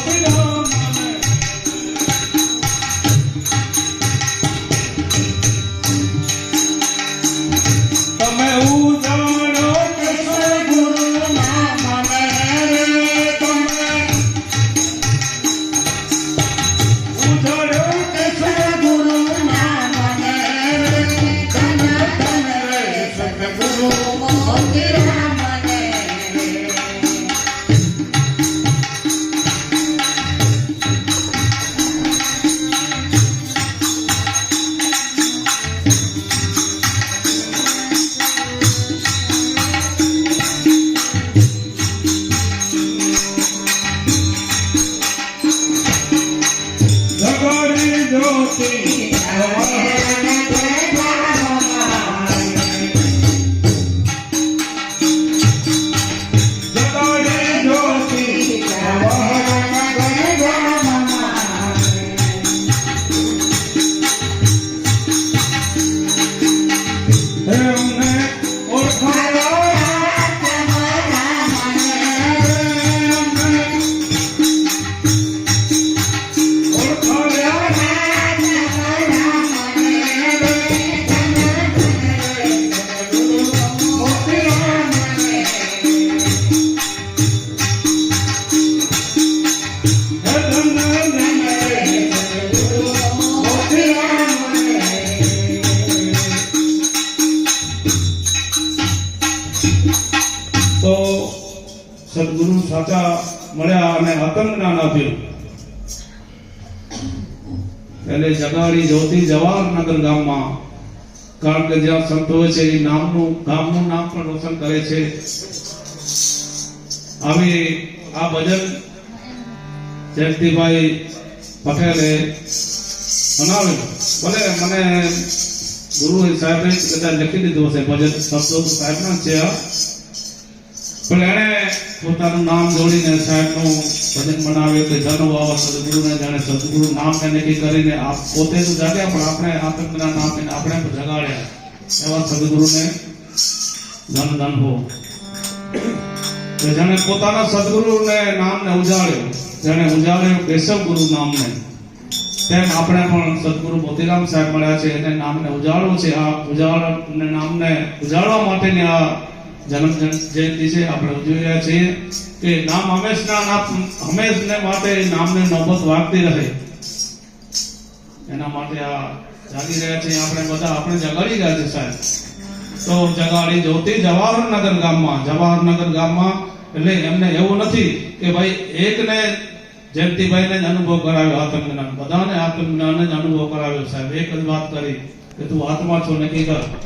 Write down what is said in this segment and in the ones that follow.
મોતીરામ મને જગાડી જ્યોતિ જવાહરનગર ગામમાં. કારણ કે જ્યાં સંતો છે, એ નામનું, ગામનું નામ પણ રોશન કરે છે. આવી આ ભજન જયંતિભાઈ પટેલે બનાવેલું. ભલે મને ગુરુ સાહેબે કદાચ લખી દીધું હશે, ભજન શબ્દો સાહેબના છે પણ એણે પોતાનું નામ જોડીને સાહેબનું ભજન બનાવ્યું કે જન વાવા સદગુરુને જાણે સદગુરુ નામને નક્કી કરીને આ પોતે તો જાગ્યા પણ આપણે આતંકના આપીને આપણે જગાડ્યા. એવા સદગુરુને ધન ધન હો. જેણે પોતાના સદગુરુને નામને ઉજાડ્યું જેને ઉજાડ્યું કેશવ ગુરુ નામને. તેમ આપણે પણ સદગુરુ મોતીરામ સાહેબ મળ્યા છે, એને નામને ઉજાડવું છે. આ ઉજાડ નામને ઉજાડવા માટેની આ જન્મ જન- જયંતિ છે. આપણે ઉજવી રહ્યા છીએ કે નામ હંમેશના નામ હંમેશને માટે નામને નોબત વાગતી રહે. એના માટે આ જાગી રહ્યા છીએ. આપણે બધા આપણે જગાડી રહ્યા છે સાહેબ. તો જગાડી જોતી જવાહરનગર ગામમાં જવાહરનગર ગામમાં એટલે એમને એવું નથી કે ભાઈ એકને જયંતિભાઈને જ અનુભવ કરાવ્યો, આત્મજ્ઞાન. બધાને આત્મજ્ઞાન જ અનુભવ કરાવ્યો સાહેબ. એક જ વાત કરી કે તું આત્મા છો નક્કી કર?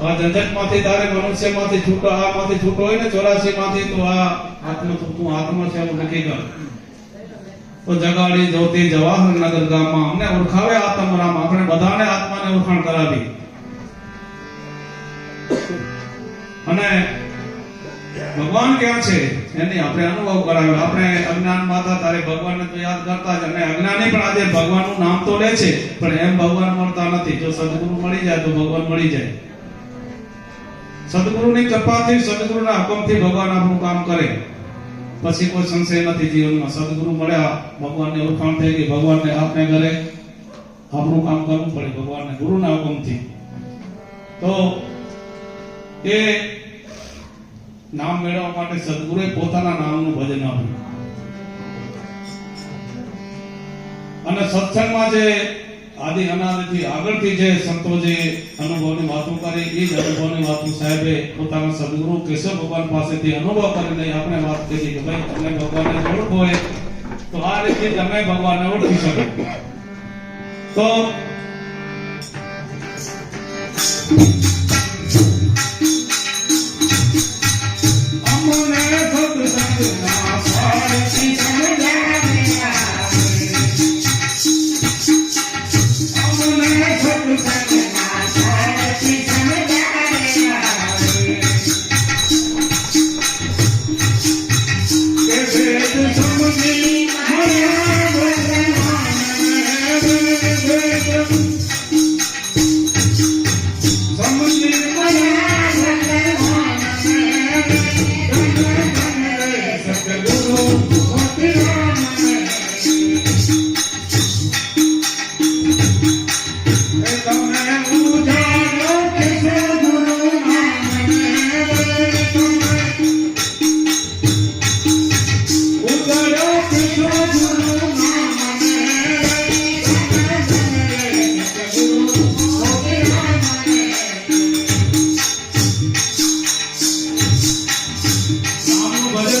આ ઝંઝટમાંથી તારે મનુષ્યમાંથી છૂટો, આમાંથી છૂટો હોય ને ચોરાસી માંથી આ આત્મ આત્મા છે તો જગાડી જ્યોતિ જવાહરનગર ગામમાં અમને ઓળખાવે આત્મરામ આપણે બધાને આત્માને ઓળખાણ કરાવી. અને ભગવાન ક્યાં છે? એની આપણે અનુભવ કરાવ્યો. આપણે અજ્ઞાન માતા, તારે ભગવાનને તો યાદ કરતા જ. અને અજ્ઞાની પણ આજે ભગવાનનું નામ તો લે છે, પણ એમ ભગવાન મળતા નથી. જો સદગુરુ મળી જાય તો ભગવાન મળી જાય. સદગુરુની કૃપાથી, સદગુરુના હુકમથી ભગવાન આપણું કામ કરે. પછી કોઈ સંશય નથી જીવનમાં. સદગુરુ મળ્યા, ભગવાનની ઓળખાણ થઈ ગઈ. ભગવાનને આપણે ઘરે આપણું કામ કરવું પડે, ભગવાનને ગુરુના હુકમથી. તો એ નામ મેળવવા માટે સદગુરુએ પોતાના નામનું ભજન આપ્યું. અને સત્સંગમાં જે આદિ અનાદિથી આગળથી જે સંતો જે અનુભવની વાતો કરે, એ જ અનુભવની વાતો સાહેબે પોતાના સદગુરુ કેશવ ભગવાન પાસેથી અનુભવ કરીને આપણે વાત કરી કે ભાઈ તમે ભગવાનને ઓળખો હોય તો આ રીતે તમે ભગવાનને ઓળખી શકો. તો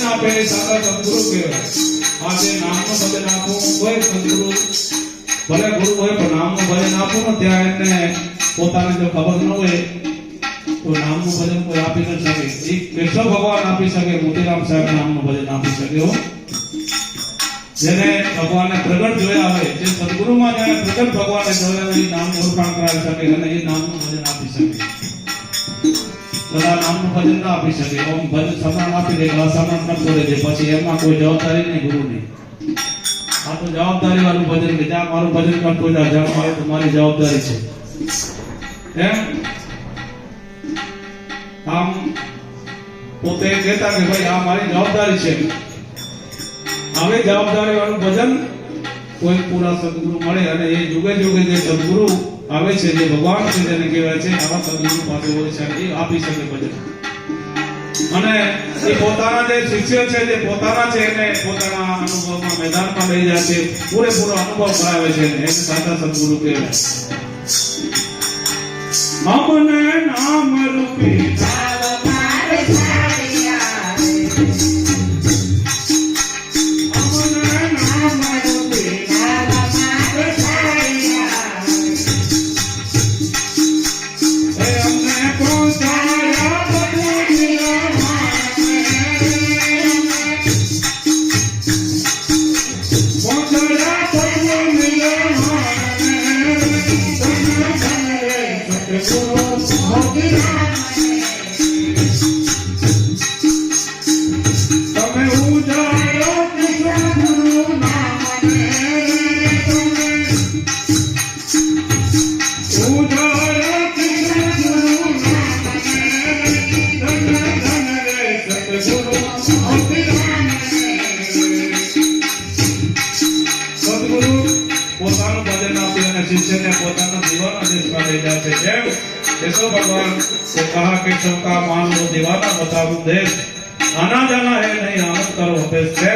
સદગુરુ કહેવાય. આજે નામનું ભજન આપવું હોય સદગુરુ ભલે ગુરુ હોય, પણ નામનું ભજન આપો ને ત્યાં એને પોતાને જો ખબર ન હોય, તો નામનું ભજન કોઈ આપી ન શકે. એ કૃષ્ણ ભગવાન આપી શકે, મોતીરામ સાહેબ નામનું ભજન આપી શકે, હો. જેને ભગવાને પ્રગટ જોયા હોય, જે સદગુરુમાં જેને પ્રગટ ભગવાને જોયા હોય, એ નામની ઓળખાણ કરાવી શકે અને એ નામનું ભજન આપી શકે. બધા નામનું ભજન ના આપી શકે. ઓમ ભજન સમાન આપી દે અસમાન કરતો રહેજે. પછી એમાં કોઈ જવાબદારી નહીં ગુરુની. આ તો જવાબદારી વાળું ભજન કે જ્યાં મારું ભજન કરતો જા જ્યાં મારું તમારી જવાબદારી છે. એમ? આમ પોતે કહેતા કે ભાઈ, આ મારી જવાબદારી છે. હવે જવાબદારી વાળું ભજન કોઈ પૂરા સદગુરુ મળે અને એ જુગે જુગે જે સદગુરુ આવે છે જે ભગવાન છે તેને કહેવાય છે. આવા સદગુરુ પાસે હોય છે. આપી શકે ભજન અને એ પોતાના જે શિષ્ય છે, જે પોતાના છે એને પોતાના અનુભવમાં મેદાનમાં લઈ જાય છે. પૂરેપૂરો અનુભવ કરાવે છે એને. સાચા સદગુરુ કહેવાય. અમને નામ રૂપી દેશ આના જાના હે નહીં આનંદ કરો ઉપદેશ છે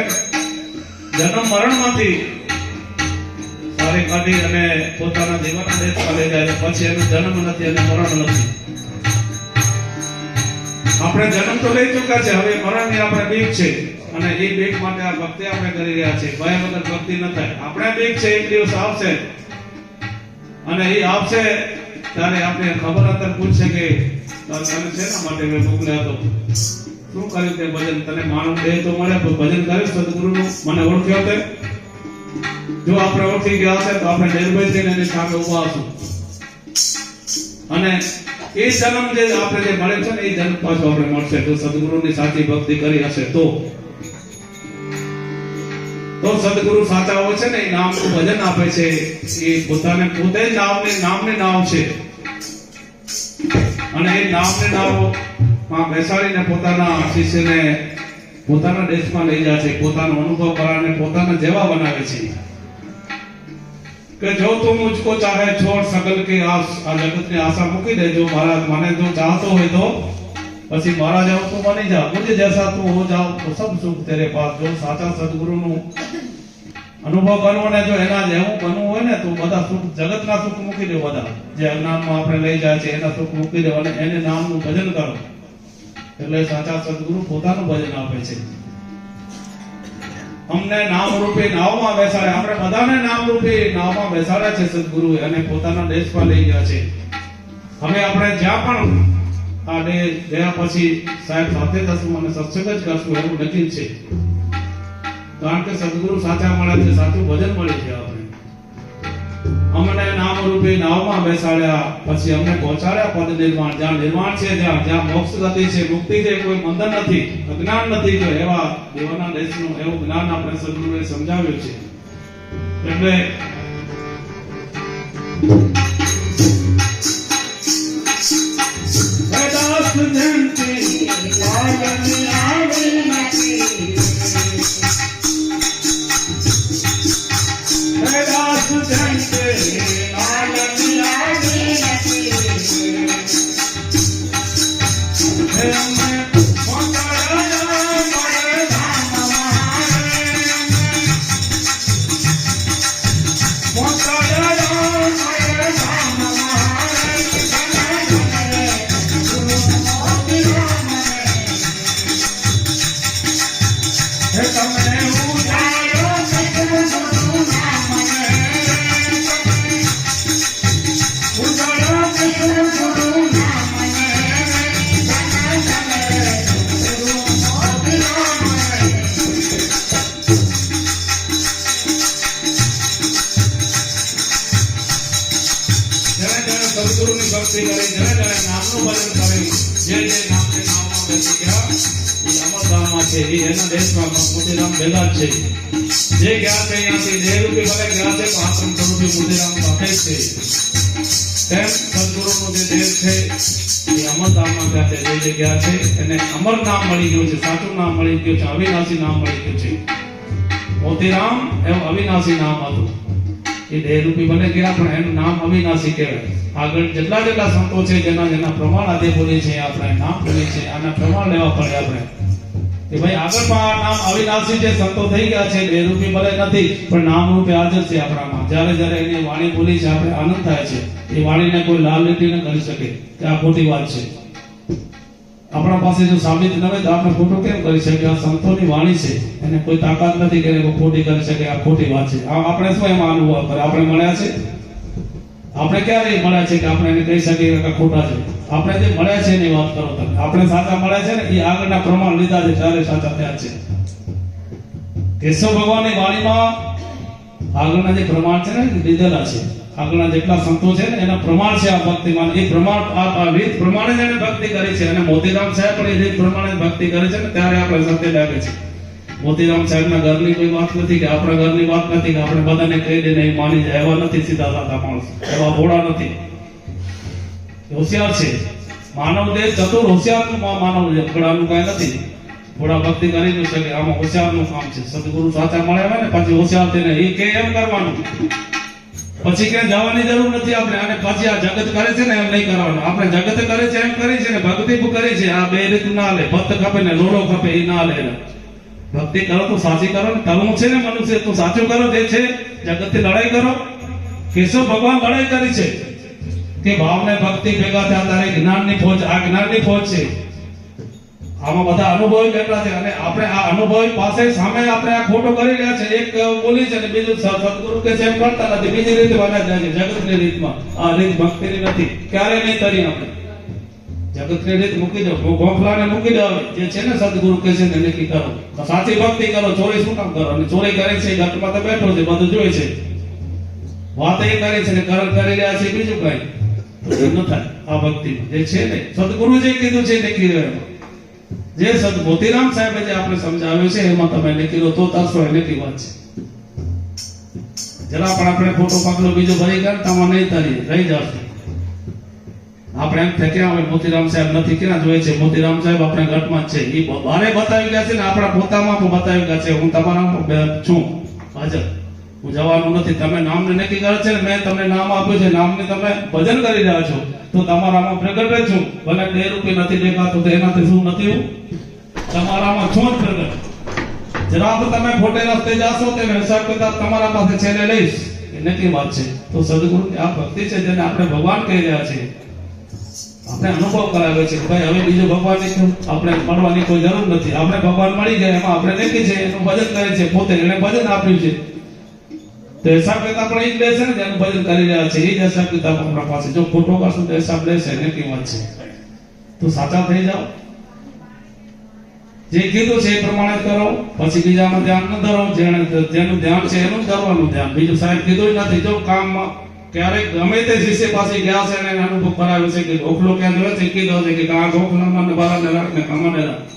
જન્મ મરણમાંથી સારી કાઢી અને પોતાના જીવન દેશમાં લઈ જાય, પછી એનો જન્મ નથી અને મરણ નથી. આપણે જન્મ તો લઈ ચુક્યા છે, હવે મરણની આપણે બીક છે. અને એ બીક માટે આ ભક્તિ આપણે કરી રહ્યા છે ભય વગર ભક્તિ ન થાય. આપણે બીક છે, એક દિવસ આવશે. અને એ આવશે ત્યારે આપણે ખબર અંતર પૂછશે કે તને શેના માટે મેં મોકલ્યા હતો. શું કર્યું તે ભજન? તને માનવ દેહ તો મળે, પણ ભજન કર્યું સદગુરુનું? મને ઓળખ્યો તે? જો આપણે ઓળખી ગયા હશે તો આપણે નિર્ભય થઈને એની સામે ઊભા હશું. અને એ જન્મ જે આપણે જે મળે છે ને, એ જન્મ પાછો આપણે મળશે. જો સદગુરુની સાચી ભક્તિ કરી હશે તો. તો સદગુરુ સાચા હોય છે ને, એ નામનું ભજન આપે છે. એ પોતાને પોતે જ નામને નામને નામ છે. અને એ નામને નામમાં બેસાડીને પોતાના શિષ્યને પોતાના દેશમાં લઈ જાય છે. પોતાનો અનુભવ કરાને પોતાના જેવા બનાવે છે. કે જો તું મુજકો ચાહે છોડ સગલ કે આસ, આ જગતની આશા મૂકી દેજો. મહારાજ મને જો ચાહતો હોય તો પછી મહારાજ હું તું બની જા. મુજે જૈસા તું હો જાઓ તો સબ સુખ તેરે પાસ. જો સાચા સદગુરુનું અનુભવ કરવો ને જો એના જેવું બનવું હોય ને તો બધા સુખ, જગતના સુખ મૂકી દે બધા. જે અજ્ઞાનમાં આપણે લઈ જાય છે, એના સુખ મૂકી દે અને એને નામનું ભજન કરો. એટલે સાચા સદગુરુ પોતાનું ભજન આપે છે. અમને નામ રૂપે નાવમાં બેસાડે. આપણે બધાને નામ રૂપે નાવમાં બેસાડ્યા છે સદગુરુ અને પોતાના દેશમાં લઈ ગયા છે. હવે આપણે જ્યાં પણ આ ગયા પછી સાહેબ સાથે થશું અને સત્સંગ જ કરશું એવું નક્કી છે. કારણ કે સદગુરુ સાચા મળે છે, સાચું ભજન મળે છે આપણે. અમને નામ રૂપે નાવમાં બેસાડ્યા, પછી અમને પહોંચાડ્યા પદ નિર્માણ. જ્યાં નિર્માણ છે, જ્યાં જ્યાં મોક્ષ ગતિ છે, મુક્તિ છે, કોઈ બંધન નથી, અજ્ઞાન નથી જો એવા દેવાના દેશનું એવું જ્ઞાન આપણે સદગુરુએ સમજાવ્યું છે. એટલે છે એના દેશમાં મોતીરામ બેલા છે. જે ગયા છે જે દેહરૂપી ભલે ગયા છે આશ્રમ સ્વરૂપી મોતીરામ સાથે છે. તેમ સદગુરુનો જે દેશ છે, એ અમરધામમાં છે જે જગ્યા છે, એને અમર નામ મળી ગયું છે, સાચું નામ મળી ગયું છે, અવિનાશી નામ મળી ગયું છે. મોતીરામ એમ અવિનાશી નામ હતું. એ દેહરૂપી બને ગયા, પણ એનું નામ અવિનાશી કહેવાય. આગળ જેટલા જેટલા સંતો છે, જેના જેના પ્રમાણ આજે બોલીએ છીએ આપણે નામ બોલીએ છીએ આના પ્રમાણ લેવા પડે આપણે. કે ભાઈ આગળમાં આ નામ અવિનાશી છે સંતો થઈ ગયા છે દેહરૂપી ભલે નથી, પણ નામ રૂપે હાજર છે આપણામાં. જ્યારે જ્યારે એની વાણી બોલી છે, આપણે આનંદ થાય છે. એ વાણીને કોઈ લાલ લીટી ન કરી શકે. કે આ ખોટી વાત છે. આપણા પાસે જો સાબિત ન હોય તો આપણે ખોટું કેમ કરી શકીએ? આ સંતોની વાણી છે. એને કોઈ તાકાત નથી કે ખોટી કરી શકે. આ ખોટી વાત છે. આપણે શું એમાં અનુભવ કરે આપણે મળ્યા છે? આપણે ક્યારે મળ્યા છે કે આપણે એને કહી શકીએ કે ખોટા છે? આપણે જે મળ્યા છે એની વાત કરો તમે. આપણે સાચા મળ્યા છે ને, એ આગળના પ્રમાણ લીધા છે ત્યારે સાચા થયા છે. કેશવ ભગવાનની વાણીમાં આગળના જે પ્રમાણ છે ને લીધેલા છે. આગળના જેટલા સંતો છે ને, એના પ્રમાણ છે આ ભક્તિમાં. એ પ્રમાણ, આ રીત પ્રમાણે જ એને ભક્તિ કરી છે. અને મોતીરામ સાહેબ પણ એ રીત પ્રમાણે ભક્તિ કરે છે ને, ત્યારે આપણે સત્ય લાગે છે. મોતીરામ સાહેબના ઘરની કોઈ વાત નથી કે આપણા ઘરની વાત નથી કે આપણે બધાને કહી દે એ માની જાય. એવા નથી સીધા સાધા માણસ. એવા ભોળા નથી. હોશિયાર છે. માનવ દેહ ચતુર હોશિયારનું માનવ છે ઘોડાનું કાંઈ નથી. ઘોડા ભક્તિ કરી ન શકે. આમાં હોશિયારનું કામ છે. સદગુરુ સાચા મળ્યા હોય ને પછી હોશિયાર થઈને એ કે એમ કરવાનું. પછી ક્યાંય જવાની જરૂર નથી આપણે. અને પછી આ જગત કરે છે ને એમ નહીં કરવાનું. આપણે જગત કરે છે, એમ કરી છે ને ભક્તિ કરી છે. આ બે રીત ના લે. ભક્ત ખપે ને લોડો ખપે, એ ના લે. ભક્તિ કરો તો સાચી કરો ને કરવું છે ને મનુષ્ય, તો સાચું કરો જે છે, જગતથી લડાઈ કરો. કેશવ ભગવાન લડાઈ કરી છે. કે ભાવને ભક્તિ ભેગા થયા, તારે જ્ઞાનની ફોજ, આ જ્ઞાનની ફોજ છે. આમાં બધા અનુભવી કેટલા છે અને આપણે આ અનુભવી પાસે સામે આપણે આ ખોટો કરી રહ્યા છે. એક બોલી છે ને બીજું સદગુરુ કે છે એમ કરતા નથી. બીજી રીતે વાલા જાય છે. જગતની રીતમાં. આ રીત ભક્તિની નથી. ક્યારે નહીં કરી આપણે. જગતની મૂકી દો. ગોખલાને મૂકી દો જે છે ને સદગુરુ કહે છે ને એને કી કરો. સાચી ભક્તિ કરો. ચોરી શું કામ કરો? અને ચોરી કરે છે ગટમાં તો બેઠો છે, બધું જોઈ છે. વાત એ કરે છે ને કર કરી રહ્યા છે, બીજું કઈ. ન થાય આ ભક્તિ જે છે ને, સદગુરુ જે કીધું છે નીકળી રહ્યો જે સદ મોતીરામ સાહેબે જે આપણે સમજાવ્યું છે, એમાં તમે નીકળો તો તરસો એ નીકળી વાત છે. જરા પણ આપણે ખોટો પગલો બીજો ભરી કર તમારે નહીં તરી રહી જશે. આપણે એમ થાય ક્યાં હવે મોતીરામ સાહેબ નથી, ક્યાં જોઈએ છે? મોતીરામ સાહેબ આપણે ઘટમાં છે. એ બારે બતાવી ગયા છે ને આપણા પોતામાં પણ બતાવી ગયા છે. હું તમારા છું. હાજર. હું જવાનું નથી. તમે નામને નક્કી કરે છે ને, મેં તમને નામ આપ્યું છે. નામને તમે ભજન કરી રહ્યા છો. તો તમારામાં પ્રગટ છું. ભલે બે રૂપિયા નથી દેખાતું, તો એનાથી શું નથી તમારામાં છું જ પ્રગટ. જરા તો તમે ખોટે રસ્તે જાશો તેનો હિસાબ કિતાબ તમારા પાસે છે ને લઈશ. એ નક્કી વાત છે. તો સદગુરુ આ ભક્તિ છે જેને આપણે ભગવાન કહી રહ્યા છીએ. આપણે અનુભવ કરાવે છે ભાઈ હવે બીજો ભગવાનની આપણે મળવાની કોઈ જરૂર નથી. આપણે ભગવાન મળી ગયા એમાં આપણે દેખી છે એનું ભજન કરે છે પોતે એને ભજન આપ્યું છે. તો હિસાબ કિતાબ પણ એ જ લેશે ને, જેનું ભજન કરી રહ્યા છે એ જ હિસાબ કિતાબ આપણા પાસે. જો ખોટો કરશું તો હિસાબ લેશે એને કિંમત છે. તો સાચા થઈ જાઓ. જે કીધું છે એ પ્રમાણે કરો. પછી બીજામાં ધ્યાન ન ધરો. જેને જેનું ધ્યાન છે એનું જ કરવાનું ધ્યાન. બીજું સાહેબ કીધું નથી. જો કામમાં ક્યારેક ગમે તે શિષ્ય પાસે ગયા છે અને અનુભવ કરાવ્યો છે કે ઢોકલો ક્યાં જોયો છે, કીધો છે કે આ નબારા ને બારાને રાખને કમાને રાખ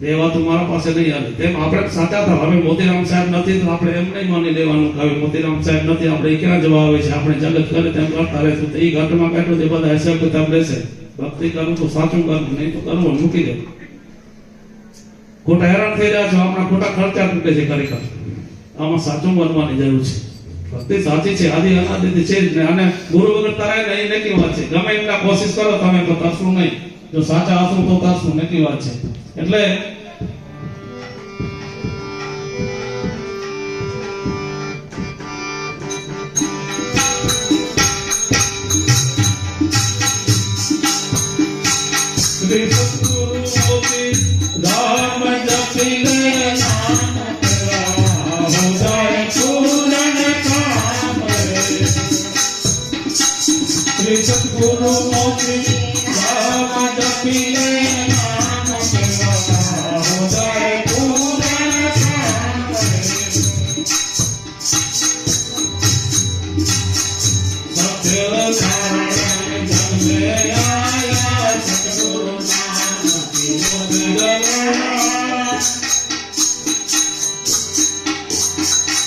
બે વાતો મારા પાસે નહીં આવે. તેમ આપણે સાચા થાવ હવે મોતીરામ સાહેબ નથી, તો આપણે એમ નહીં માની લેવાનું કે મોતીરામ સાહેબ નથી. આપણે ક્યાં જવા આવે છે? આપણે જગત કરે તેમ કરતા રહેશું તો એ ઘાટમાં કેટલો તે બધા હિસાબ કિતાબ રહેશે ભક્તિ કરું તો સાચું કરું, નહીં તો કરવું મૂકી દે. ખોટા હેરાન થઈ રહ્યા છો. આપણા ખોટા ખર્ચા તૂટે છે ખરેખર. આમાં સાચું બનવાની જરૂર છે. ભક્તિ સાચી છે, આદિ અનાદિ છે જ અને ગુરુ વગર તરાય ને એ વાત છે. ગમે એટલા કોશિશ કરો, તમે તો તરશું નહીં. જો સાચા આશરું તો તરશું નક્કી વાત છે. એટલે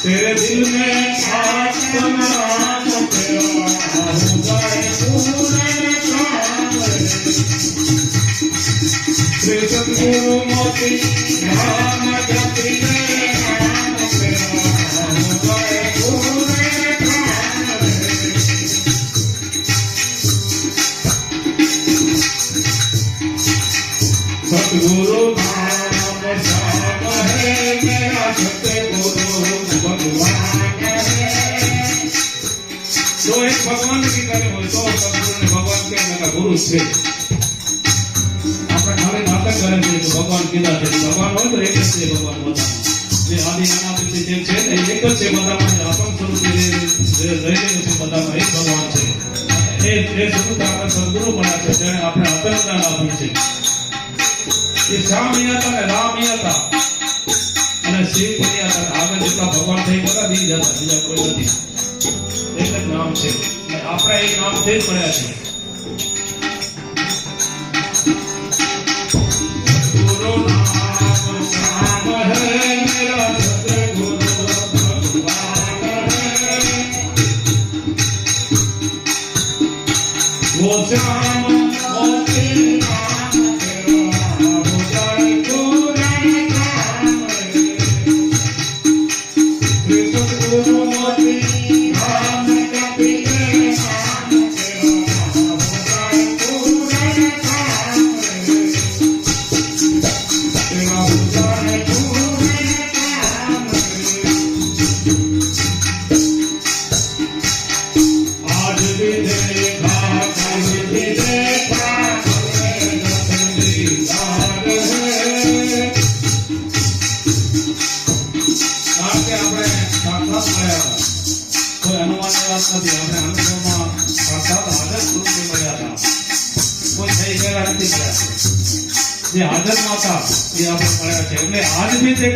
تیرے دل میں ساتھ پنوں ભગવાન કીધા છે ભગવાન હોય તો એક જ છે ભગવાન બધા જે આદિ અનાદિ જે છે એ એક જ છે બધામાં આત્મ સ્વરૂપ જે લઈ છે બધામાં એક ભગવાન છે એ જે સ્વરૂપ આપણા સદગુરુ બના છે તેને આપણે અતન દાન આપ્યું છે એ શ્યામ ઈ હતા ને હતા. અને શિવ પણ હતા. આગળ જેટલા ભગવાન થઈ બધા દી જતા બીજા કોઈ નથી. જ નામ છે. આપણે એ નામ થઈ પડ્યા છે.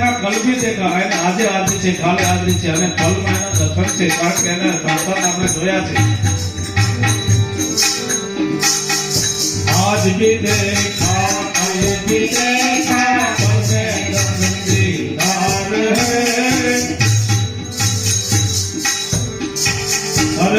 એના કલ્પી છે અને આજે હાજરી છે, કાલે હાજરી છે, અને ફલમાં એના દર્શન છે, કારણ કે એને દર્શન આપણે જોયા છે. આજ બી દેખા આજ બી દેખા પસે દંદીદાર હે. હર